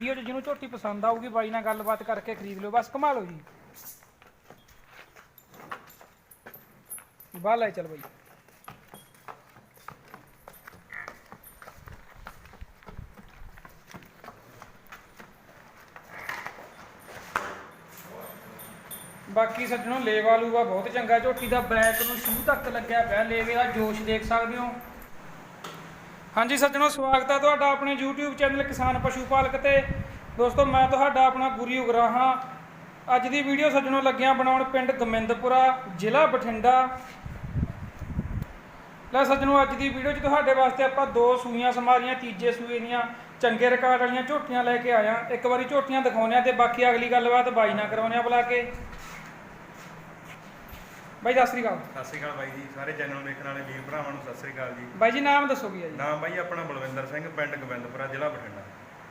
Video 'ਚ ਜਿਹਨੂੰ ਝੋਟੀ ਪਸੰਦ ਆਊਗੀ, ਬਾਈ ਨਾਲ ਗੱਲਬਾਤ ਕਰਕੇ ਖਰੀਦ ਲਿਓ। ਬਸ ਕਮਾ ਲਓ ਜੀ ਬਾਹਰ ਲੈ ਚੱਲ ਬਾਈ। ਬਾਕੀ ਸੱਜਣੋ, ਲੇਵਾ ਲੂਵਾ ਬਹੁਤ ਚੰਗਾ। ਝੋਟੀ ਦਾ ਬੈਕ ਨੂੰ ਸ਼ੂ ਤੱਕ ਲੱਗਿਆ ਪਿਆ। ਲੇਵੇ ਦਾ ਜੋਸ਼ ਦੇਖ ਸਕਦੇ ਹੋ। ਹਾਂਜੀ ਸੱਜਣੋ, ਸਵਾਗਤ ਹੈ ਤੁਹਾਡਾ ਆਪਣੇ YouTube ਚੈਨਲ ਕਿਸਾਨ ਪਸ਼ੂ ਪਾਲਕ ਤੇ। ਦੋਸਤੋ, ਮੈਂ ਤੁਹਾਡਾ ਆਪਣਾ ਗੁਰੀ ਉਗਰਾਹਾਂ ਅੱਜ ਦੀ ਵੀਡੀਓ ਸੱਜਣੋ ਲੱਗਿਆ ਬਣਾਉਣ ਪਿੰਡ ਗੋਮਿੰਦਪੁਰਾ, ਜ਼ਿਲ੍ਹਾ ਬਠਿੰਡਾ। ਲੈ ਸੱਜਣੋ, ਅੱਜ ਦੀ ਵੀਡੀਓ 'ਚ ਤੁਹਾਡੇ ਵਾਸਤੇ ਆਪਾਂ ਦੋ ਸੂਈਆਂ ਸਮਾਰੀਆਂ, ਤੀਜੇ ਸੂਏ ਦੀਆਂ ਚੰਗੇ ਰਿਕਾਰਡ ਵਾਲੀਆਂ ਝੋਟੀਆਂ ਲੈ ਕੇ ਆਇਆ। ਇੱਕ ਵਾਰੀ ਝੋਟੀਆਂ ਦਿਖਾਉਂਦੇ ਆ ਤੇ ਬਾਕੀ ਅਗਲੀ ਗੱਲਬਾਤ ਬਾਈ ਨਾਲ ਕਰਾਉਂਦੇ ਆ ਬੁਲਾ ਕੇ। ਬਾਈ ਸਤਿ ਸ੍ਰੀ ਅਕਾਲ। ਸਤਿ ਸ਼੍ਰੀ ਅਕਾਲ ਬਾਈ ਜੀ ਸਾਰੇ ਚੈਨਲ ਦੇਖਣ ਵਾਲੇ ਵੀਰ ਭਰਾਵਾਂ ਨੂੰ ਸਤਿ ਸ਼੍ਰੀ ਅਕਾਲ ਜੀ। ਬਾਈ ਜੀ ਨਾਮ ਦੱਸੋ ਕੀ ਹੈ ਜੀ? ਨਾਮ ਬਾਈ ਆਪਣਾ ਬਲਵਿੰਦਰ ਸਿੰਘ ਪਿੰਡ ਗੋਬਿੰਦਪੁਰਾ ਜ਼ਿਲ੍ਹਾ ਬਠਿੰਡਾ।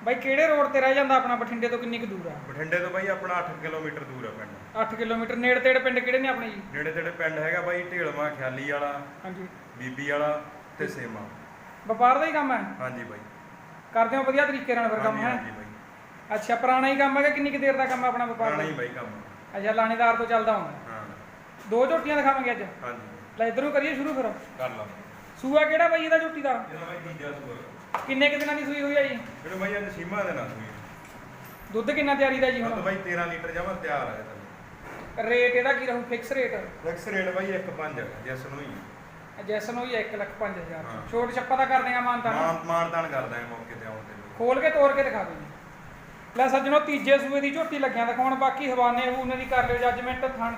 ਬਾਈ ਕਿਹੜੇ ਰੋਡ ਤੇ ਰਹਿ ਜਾਂਦਾ ਆਪਣਾ? ਬਠਿੰਡੇ ਤੋਂ ਕਿੰਨੀ ਕੁ ਦੂਰ ਆ? ਬਠਿੰਡੇ ਤੋਂ ਬਾਈ ਆਪਣਾ 8 ਕਿਲੋਮੀਟਰ ਦੂਰ ਆ ਪਿੰਡ। 8 ਕਿਲੋਮੀਟਰ। ਨੇੜੇ ਤੇੜੇ ਪਿੰਡ ਕਿਹੜੇ ਨੇ ਆਪਣੇ ਜੀ? ਨੇੜੇ ਤੇੜੇ ਪਿੰਡ ਹੈਗਾ ਬਾਈ ਢੇਲਵਾ ਖਿਆਲੀ ਵਾਲਾ ਹਾਂਜੀ। ਬੀਬੀ ਵਾਲਾ ਤੇ ਸੇਮਾ। ਵਪਾਰ ਦਾ ਹੀ ਕੰਮ ਹੈ? ਹਾਂਜੀ ਬਾਈ। ਕਰਦੇ ਹੋ ਵਧੀਆ ਤਰੀਕੇ ਨਾਲ ਫਿਰ ਕੰਮ ਹੈ? ਹਾਂਜੀ ਬਾਈ। ਅੱਛਾ ਪੁਰਾਣਾ ਹੀ ਕੰਮ ਹੈ ਕਿ ਕਿੰਨੀ ਕੁ ਦੇਰ ਦਾ ਕੰਮ ਆਪਣਾ ਵਪਾਰ ਪੁਰਾਣਾ ਹੀ ਬਾਈ ਕੰਮ। ਅੱਛਾ ਲਾਣੇਦਾਰ ਤੋਂ ਚੱਲਦਾ ਹੁੰਦਾ। ਦੋ ਝੋਟੀਆਂ ਦਿਖਾਵਾਂਗੇ ਅੱਜ। ਹਾਂਜੀ। ਲੈ ਇਧਰੋਂ ਕਰੀਏ ਸ਼ੁਰੂ ਫਿਰ। ਕਰ ਲਾ। ਸੂਆ ਕਿਹੜਾ ਬਾਈ ਇਹਦਾ ਝੋਟੀ ਦਾ? ਇਹਦਾ ਬਾਈ ਤੀਜਾ ਸੂਆ। ਕਿੰਨੇ ਕੁ ਦਿਨਾਂ ਦੀ ਸੂਈ ਹੋਈ ਹੈ ਜੀ? ਇਹਨੂੰ ਬਾਈ ਅੱਜ ਸੀਮਾ ਦੇ ਨਾਲ ਸੂਈ। ਦੁੱਧ ਕਿੰਨਾ ਤਿਆਰੀ ਦਾ ਜੀ ਦੁੱਧ ਹੁਣ ਬਾਈ 13 ਲੀਟਰ ਜਮਾ ਤਿਆਰ ਹੈ ਇਹਦਾ ਰੇਟ ਇਹਦਾ ਕੀ ਰਹੂ? Fix rate? ਫਿਕਸ ਰੇਟ ਬਾਈ 1.5 ਹੈ ਜਿਸ ਨੂੰ ਹੀ। ਜੈਸਨ ਹੋਈ 1 ਲੱਖ 5000 ਹਾਂ। ਛੋਟ ਛੱਪਾ ਦਾ ਕਰਦੇ ਆ ਮਾਨਤਾ ਮਾਨ ਮਾਨਦਾਨ ਕਰਦਾ ਹੈ ਮੌਕੇ ਤੇ ਆਉਣ ਤੇ। ਖੋਲ ਕੇ ਤੋੜ ਕੇ ਦਿਖਾ ਦਿਓ ਜੀ। ਲੈ ਸੱਜਣੋ ਤੀਜੇ ਸੂਏ ਦੀ ਝੋਟੀ ਲੱਗਿਆ ਦਿਖਾਉਣ। ਬਾਕੀ ਹਵਾਨੇ ਹੂਨੇ ਦੀ ਕਰ ਲਿਓ ਜੱਜਮੈਂਟ ਥਣ।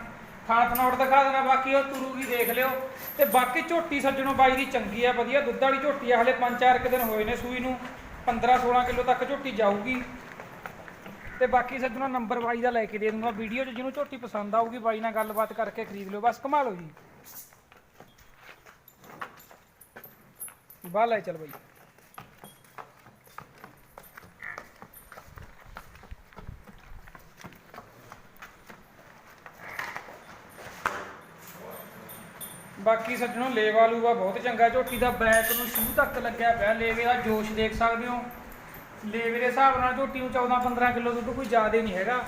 ਥਾਣ ਥਣੋੜ ਦਿਖਾ ਦੇਣਾ, ਬਾਕੀ ਉਹ ਤੁਰੂਗੀ ਦੇਖ ਲਿਓ। ਤੇ ਬਾਕੀ ਝੋਟੀ ਸੱਜਣੋ ਬਾਈ ਦੀ ਚੰਗੀ ਆ, ਵਧੀਆ। ਦੁੱਧ ਵਾਲੀ ਝੋਟੀ ਆ, ਹਲੇ 5-4 ਕੁ ਦਿਨ ਹੋਏ ਨੇ ਸੂਈ ਨੂੰ। 15-16 ਕਿਲੋ ਤੱਕ ਝੋਟੀ ਜਾਊਗੀ। ਤੇ ਬਾਕੀ ਸੱਜਣੋ ਨੰਬਰ ਬਾਈ ਦਾ ਲੈ ਕੇ ਦੇ ਦੂੰਗਾ ਵੀਡੀਓ 'ਚ, ਜਿਹਨੂੰ ਝੋਟੀ ਪਸੰਦ ਆਊਗੀ, ਬਾਈ ਨਾਲ ਗੱਲਬਾਤ ਕਰਕੇ ਖਰੀਦ ਲਿਓ। ਬਸ ਕਮਾ ਲਓ ਜੀ ਬਾਹਰ ਲੈ ਚੱਲ ਬਾਈ। ਬਾਕੀ ਸੱਜਣੋ ਲੇਵਾ ਲੂਵਾ ਬਹੁਤ ਚੰਗਾ ਝੋਟੀ ਦਾ ਬੈਕ ਨੂੰ ਸ਼ੂ ਤੱਕ ਲੱਗਿਆ ਪਿਆ। ਲੇਵੇ ਦਾ ਜੋਸ਼ ਦੇਖ ਸਕਦੇ ਹੋ। ਲੇਵੇ ਦੇ ਹਿਸਾਬ ਨਾਲ ਝੋਟੀ ਨੂੰ 14 15 ਕਿਲੋ ਦੁੱਧ ਕੋਈ ਜ਼ਿਆਦਾ ਨਹੀਂ ਹੈਗਾ।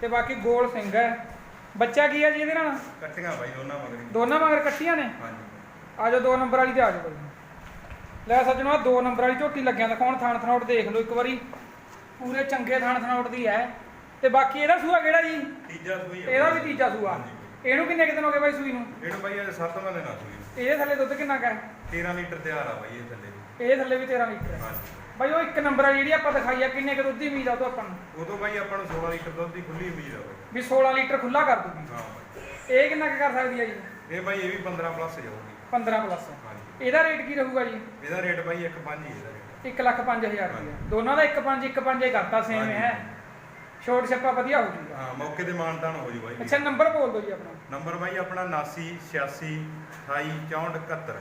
ਤੇ ਬਾਕੀ ਗੋਲ ਸਿੰਘ ਹੈ। ਬੱਚਾ ਕੀ ਹੈ ਜੀ ਇਹਦੇ ਨਾਲ? ਕੱਟੀਆਂ ਬਾਈ ਦੋਨਾਂ ਮਗਰੀ ਦੋਨਾਂ ਮਗਰ ਕੱਟੀਆਂ ਨੇ? ਹਾਂਜੀ। ਆ ਜਾਓ ਦੋ ਨੰਬਰ ਵਾਲੀ ਤੇ ਆ ਜਾਓ ਬਾਈ। ਲੈ ਸੱਜਣੋ ਦੋ ਨੰਬਰ ਵਾਲੀ ਝੋਟੀ ਲੱਗਿਆ। ਦਿਖਾਉਣ ਥਾਣ ਥਣਾਉਟ ਦੇਖ ਲਓ ਇੱਕ ਵਾਰੀ। ਪੂਰੇ ਚੰਗੇ ਥਾਣ ਥਣਾਉਟ ਦੀ ਹੈ। ਤੇ ਬਾਕੀ ਇਹਦਾ ਸੂਆ ਕਿਹੜਾ ਜੀ? ਤੀਜਾ ਸੂਈ ਇਹਦਾ ਵੀ ਤੀਜਾ ਸੂਆ। ਹਾਂਜੀ। ਇਹਨੂੰ ਕਿੰਨੇ ਕੁ ਦਿਨ ਹੋ ਗਏ ਬਾਈ ਸੂਈ ਨੂੰ? ਇਹਨੂੰ ਬਾਈ ਅੱਜ 7ਵਾਂ ਦਿਨ ਆ ਸੂਈ ਇਹਦੇ ਥੱਲੇ ਦੁੱਧ ਕਿੰਨਾ ਕੁ ਹੈ? 13 ਲੀਟਰ ਤਿਆਰ ਆ ਬਾਈ ਇਹ ਥੱਲੇ। ਇਹਦੇ ਥੱਲੇ ਵੀ 13 ਲੀਟਰ ਹੈ। ਹਾਂਜੀ। ਬਾਈ ਉਹ ਇੱਕ ਨੰਬਰ ਵਾਲੀ ਜਿਹੜੀ ਆਪਾਂ ਦਿਖਾਈ ਆ ਕਿੰਨੇ ਕੁ ਦੁੱਧ ਦੀ ਉਮੀਦ ਆ ਉਹ ਤੋਂ ਆਪਾਂ ਨੂੰ? ਉਦੋਂ ਬਾਈ ਆਪਾਂ ਨੂੰ 16 ਲੀਟਰ ਦੁੱਧ ਦੀ ਖੁੱਲੀ ਉਮੀਦ ਆ ਬਾਈ ਵੀ 16 ਲੀਟਰ ਖੁੱਲਾ ਕਰ ਦੂਗੀ। ਹਾਂ ਬਾਈ। ਇਹ ਕਿੰਨਾ ਕੁ ਕਰ ਸਕਦੀ ਹੈ ਜੀ? ਇਹ ਬਾਈ ਇਹ ਵੀ 15 ਪਲੱਸ ਜਾਊਗੀ 15 ਪਲੱਸ। ਹਾਂਜੀ। ਇਹਦਾ ਰੇਟ ਕੀ ਰਹੂਗਾ ਜੀ? ਇਹਦਾ ਰੇਟ ਬਾਈ 1.5 ਹੀ ਇਹਦਾ ਰੇਟ। 1 ਲੱਖ 5000 ਰੁਪਏ ਦੋਨਾਂ ਦਾ 1 5 1 5 ਹੀ ਕਰਤਾ ਸੇਮ। ਹੈ। ਛੋਟ ਛੱਪਾ ਵਧੀਆ ਹੋ ਜੂਗਾ। ਹਾਂ ਮੌਕੇ ਤੇ ਮਾਨਤਾਨ ਹੋ ਜੂ। ਬਾਈ ਅੱਛਾ ਨੰਬਰ ਬੋਲ ਦਿਓ ਜੀ ਆਪਣਾ। ਨੰਬਰ ਬਾਈ ਆਪਣਾ 79 86 28 64 71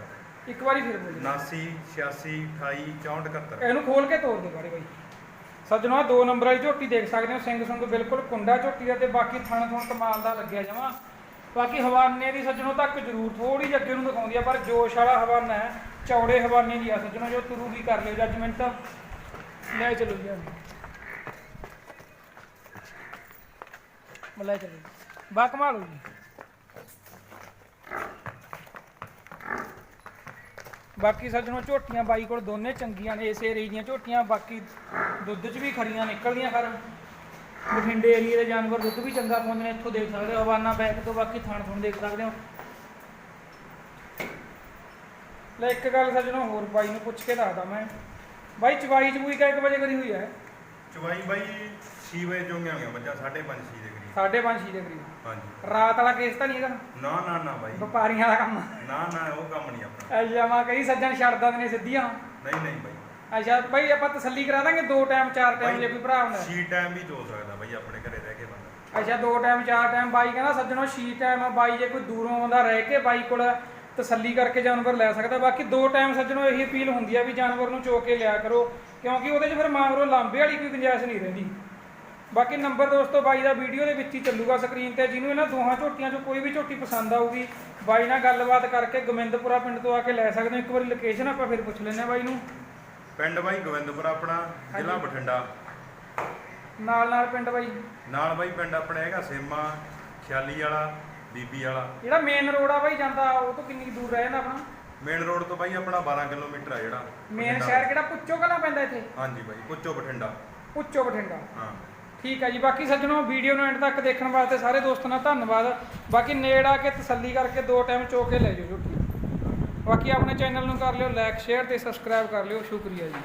ਇੱਕ ਵਾਰੀ ਫਿਰ ਬੋਲ ਦਿਓ। 79 86 28 64 71 ਇਹਨੂੰ ਖੋਲ ਕੇ ਤੋੜ ਦਿਓ ਬਾਰੇ ਬਾਈ। ਸੱਜਣੋ ਦੋ ਨੰਬਰ ਵਾਲੀ ਝੋਟੀ ਦੇਖ ਸਕਦੇ ਹੋ। ਸਿੰਘ ਸੰਗ ਬਿਲਕੁਲ ਕੁੰਡਾ ਝੋਟੀ ਦਾ ਤੇ ਬਾਕੀ ਥਣ ਥਣ ਕਮਾਲ ਦਾ ਲੱਗਿਆ ਜਮਾ। ਬਾਕੀ ਹਵਾਨੇ ਦੀ ਸੱਜਣੋ ਤੱਕ ਜ਼ਰੂਰ ਥੋੜੀ ਜਿਹੀ ਅੱਗੇ ਨੂੰ ਦਿਖਾਉਂਦੀ ਆ ਪਰ ਜੋਸ਼ ਵਾਲਾ ਹਵਾਨਾ ਹੈ। ਚੌੜੇ ਹਵਾਨੇ ਦੀ ਆ ਸੱਜਣੋ ਜੋ ਤੁਰੂਗੀ ਕਰ ਲਿਓ ਜੱਜਮੈਂਟ। ਲੈ ਚਲੋ ਜੀ ਮਲੇ ਚਲੋ ਬਾ ਕਮਾਲ ਜੀ ਬਾਕੀ ਸੱਜਣੋ, ਝੋਟੀਆਂ ਬਾਈ ਕੋਲ ਦੋਨੇ ਚੰਗੀਆਂ ਨੇ, ਇਸ ਏਰੀਏ ਦੀਆਂ ਝੋਟੀਆਂ। ਬਾਕੀ ਦੁੱਧ 'ਚ ਵੀ ਖਰੀਆਂ ਨਿਕਲਦੀਆਂ ਖਰ। ਬਠਿੰਡੇ ਏਰੀਏ ਦੇ ਜਾਨਵਰ ਦੁੱਧ ਵੀ ਚੰਗਾ ਪਾਉਂਦੇ ਨੇ, ਇੱਥੋਂ ਦੇਖ ਸਕਦੇ ਹੋ, ਹਵਾਨਾ ਬੈਕ ਤੋਂ ਬਾਕੀ ਥਣ ਥਣ ਦੇਖ ਸਕਦੇ ਹੋ। ਲੈ ਇੱਕ ਗੱਲ ਸੱਜਣੋ, ਹੋਰ ਬਾਈ ਨੂੰ ਪੁੱਛ ਕੇ ਦੱਸਦਾ ਮੈਂ। ਬਾਈ ਚਵਾਈ ਚਵੂਈ ਕਾ 1 ਵਜੇ ਕਰੀ ਹੋਈ ਹੈ? ਚਵਾਈ ਬਾਈ 6 ਵਜੇ ਚੋਂਗੀਆਂ ਹੋਈਆਂ ਬੱਚਾ 5:30 6 ਦੇ ਕਰੀਬ। 5:30 6 ਦੇ ਕਰੀਬ। ਹਾਂਜੀ। ਰਾਤ ਵਾਲਾ ਕੇਸ ਤਾਂ ਨਹੀਂ ਹੈਗਾ ਨਾ? ਨਾ ਨਾ ਬਾਈ। ਵਪਾਰੀਆਂ ਦਾ ਕੰਮ ਨਾ ਨਾ ਉਹ ਕੰਮ ਨਹੀਂ ਆਪਣਾ। ਐ ਜਮਾ ਕਈ ਸੱਜਣ ਛੱਡ ਦਿੰਦੇ ਨੇ ਸਿੱਧੀਆਂ। ਨਹੀਂ ਨਹੀਂ ਬਾਈ। ਅੱਛਾ ਬਾਈ ਆਪਾਂ ਤਸੱਲੀ ਕਰਾ ਦਾਂਗੇ ਦੋ ਟਾਈਮ ਚਾਰ ਟਾਈਮ ਜੇ ਕੋਈ ਭਰਾ ਹੁੰਦਾ ਸੀ ਟਾਈਮ ਵੀ ਚੋ ਸਕਦਾ ਬਾਈ ਆਪਣੇ ਘਰੇ ਰਹਿ ਕੇ ਬੰਦਾ। ਅੱਛਾ ਦੋ ਟਾਈਮ ਚਾਰ ਟਾਈਮ ਬਾਈ ਕਹਿੰਦਾ ਸੱਜਣੋ ਛੀ ਟਾਈਮ ਬਾਈ ਜੇ ਕੋਈ ਦੂਰੋਂ ਆਉਂਦਾ ਰਹਿ ਕੇ ਬਾਈ ਕੋਲ ਤਸੱਲੀ ਕਰਕੇ ਜਾਨਵਰ ਲੈ ਸਕਦਾ। ਬਾਕੀ ਦੋ ਟਾਈਮ ਸੱਜਣੋ ਇਹੀ ਅਪੀਲ ਹੁੰਦੀ ਆ ਵੀ ਜਾਨਵਰ ਨੂੰ ਚੋ ਕੇ ਲਿਆ ਕਰੋ ਕਿਉਂਕਿ ਉਹਦੇ 'ਚ ਫਿਰ ਮਾਂਗਰੋ ਲਾਂਬੇ ਵਾਲੀ ਕੋਈ ਗੁੰਜਾਇਸ਼ ਨਹੀਂ ਰਹਿੰਦੀ। ਬਾਕੀ ਨੰਬਰ ਦੋਸਤੋ ਬਾਈ ਦਾ ਵੀਡੀਓ ਦੇ ਵਿੱਚ ਹੀ ਚੱਲੂਗਾ ਸਕਰੀਨ ਤੇ ਜਿਹਨੂੰ ਇਹਨਾਂ ਦੋਹਾਂ ਝੋਟੀਆਂ 'ਚੋਂ ਕੋਈ ਵੀ ਝੋਟੀ ਪਸੰਦ ਆਊਗੀ ਬਾਈ ਨਾਲ ਗੱਲਬਾਤ ਕਰਕੇ ਗੋਬਿੰਦਪੁਰਾ ਪਿੰਡ ਤੋਂ ਆ ਕੇ ਲੈ ਸਕਦੇ ਹੋ। ਇੱਕ ਵਾਰੀ ਲੋਕੇਸ਼ਨ ਆਪਾਂ ਫਿਰ ਪੁੱਛ ਲੈਂਦੇ ਆ ਬਾਈ ਨੂੰ। ਪਿੰਡ ਬਾਈ ਗੋਬਿੰਦਪੁਰ ਆਪਣਾ ਜ਼ਿਲ੍ਹਾ ਬਠਿੰਡਾ। ਨਾਲ ਨਾਲ ਪਿੰਡ ਬਾਈ। ਨਾਲ ਬਾਈ ਪਿੰਡ ਆਪਣੇ ਹੈਗਾ ਸੇਮਾ ਖਿਆਲੀ ਵਾਲਾ ਬੀਬੀ ਵਾਲਾ। ਜਿਹੜਾ ਮੇਨ ਰੋਡ ਆ ਬਾਈ ਜਾਂਦਾ ਉਹ ਤੋਂ ਕਿੰਨੀ ਦੂਰ ਰਹਿ ਜਾਂਦਾ ਆਪਣਾ? ਮੇਨ ਰੋਡ ਤੋਂ ਬਾਈ ਆਪਣਾ 12 ਕਿਲੋਮੀਟਰ ਆ ਜਿਹੜਾ ਮੇਨ। ਸ਼ਹਿਰ ਕਿਹੜਾ? ਪੁੱਚੋ ਕਲਾ ਪੈਂਦਾ ਇੱਥੇ? ਹਾਂਜੀ ਬਾਈ ਪੁੱਚੋ ਬਠਿੰਡਾ। ਪੁੱਚੋ ਬਠਿੰਡਾ। ਹਾਂ। ਠੀਕ ਹੈ ਜੀ। ਬਾਕੀ ਸੱਜਣੋ ਵੀਡੀਓ ਨੂੰ ਐਂਡ ਤੱਕ ਦੇਖਣ ਵਾਸਤੇ ਸਾਰੇ ਦੋਸਤਾਂ ਦਾ ਧੰਨਵਾਦ। ਬਾਕੀ ਨੇੜ ਆ ਕੇ ਤਸੱਲੀ ਕਰਕੇ ਦੋ ਟਾਈਮ ਚੋ ਕੇ ਲੈ ਜਾਓ ਝੋਟੀ। ਬਾਕੀ ਆਪਣੇ ਚੈਨਲ ਨੂੰ ਕਰ ਲਿਓ ਲਾਈਕ ਸ਼ੇਅਰ ਤੇ ਸਬਸਕ੍ਰਾਈਬ ਕਰ ਲਿਓ। ਸ਼ੁਕਰੀਆ ਜੀ।